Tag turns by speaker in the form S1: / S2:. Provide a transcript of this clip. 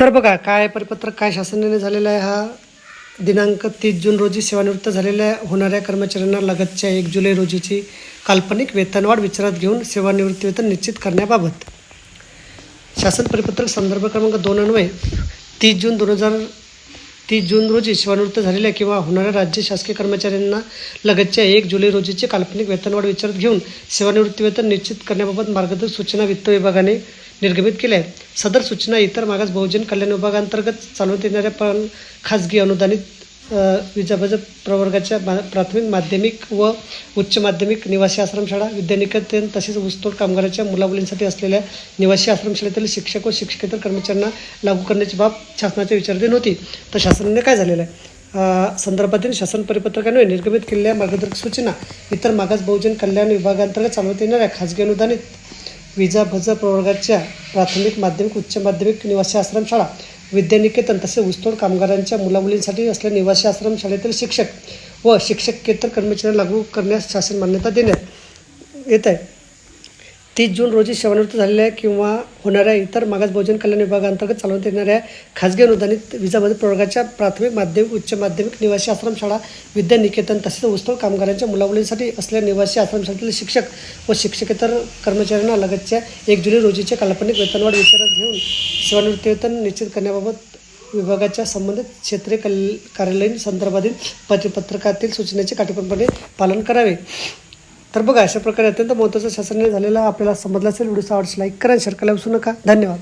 S1: तर बघा काय परिपत्रक काय शासनाने झालेलं आहे हा? दिनांक तीस जून रोजी सेवानिवृत्त झालेल्या होणाऱ्या कर्मचाऱ्यांना लगतच्या एक जुलै रोजीची काल्पनिक वेतनवाढ विचारात घेऊन सेवानिवृत्ती वेतन निश्चित करण्याबाबत. शासन परिपत्रक संदर्भ क्रमांक दोन अन्वये तीस जून दोन हजार तीस जून रोजी सेवानिवृत्त झालेल्या किंवा होणाऱ्या राज्य शासकीय कर्मचाऱ्यांना लगतच्या एक जुलै रोजीचे काल्पनिक वेतनवाढ विचारात घेऊन सेवानिवृत्ती वेतन निश्चित करण्याबाबत मार्गदर्शक सूचना वित्त विभागाने निर्गमित केल्या आहेत. सदर सूचना इतर मागास बहुजन कल्याण विभागांतर्गत चालवण्यात येणाऱ्या पण खाजगी अनुदानित विजाभज प्रवर्गाच्या मा प्राथमिक माध्यमिक व उच्च माध्यमिक निवासी आश्रमशाळा विद्यानिकेतन तसेच ऊसतोड कामगाराच्या मुलामुलींसाठी असलेल्या निवासी आश्रमशाळेतील शिक्षक व शिक्षकेतर कर्मचाऱ्यांना लागू करण्याची बाब शासनाच्या विचाराधीन होती. तर शासनाने काय झालेलं आहे? संदर्भातील शासन परिपत्रकाने निर्गमित केलेल्या मार्गदर्शक सूचना इतर मागास बहुजन कल्याण विभागांतर्गत चालवण्यात येणाऱ्या खाजगी अनुदानित विजा भज प्रवर्गाच्या प्राथमिक माध्यमिक उच्च माध्यमिक निवासी आश्रमशाळा विद्यानिकेतन तसेच ऊसतोड कामगारांच्या मुलामुलींसाठी असल्या निवासी आश्रम शाळेतील शिक्षक व शिक्षकेतर कर्मचाऱ्यांना लागू करण्यास शासन मान्यता देण्यात येत आहे. तीस जून रोजी सेवानिवृत्त झालेल्या किंवा होणाऱ्या इतर मागास बहुजन कल्याण विभागांतर्गत चालवण्यात येणाऱ्या खाजगी अनुदानित विजामध्ये प्रवर्गाच्या प्राथमिक माध्यमिक उच्च माध्यमिक निवासी आश्रमशाळा विद्यानिकेतन तसेच उत्सव कामगारांच्या मुलामुलींसाठी असलेल्या निवासी आश्रमशाळेतील शिक्षक व शिक्षकेतर कर्मचाऱ्यांना लगतच्या एक जुलै रोजीचे काल्पनिक वेतनवाढ विचारात घेऊन सेवानिवृत्तीवेतन निश्चित करण्याबाबत विभागाच्या संबंधित क्षेत्रीय कल कार्यालयीन संदर्भातील पत्रपत्रकातील सूचनेचे काटेकोरपणे पालन करावे. तर बघा अशा प्रकारे अत्यंत महत्त्वाचं शासनाने झालेला आपल्याला समजलं असेल व्हिडिओचा आवडला लाईक करा शेअर करायला विसरू नका. धन्यवाद.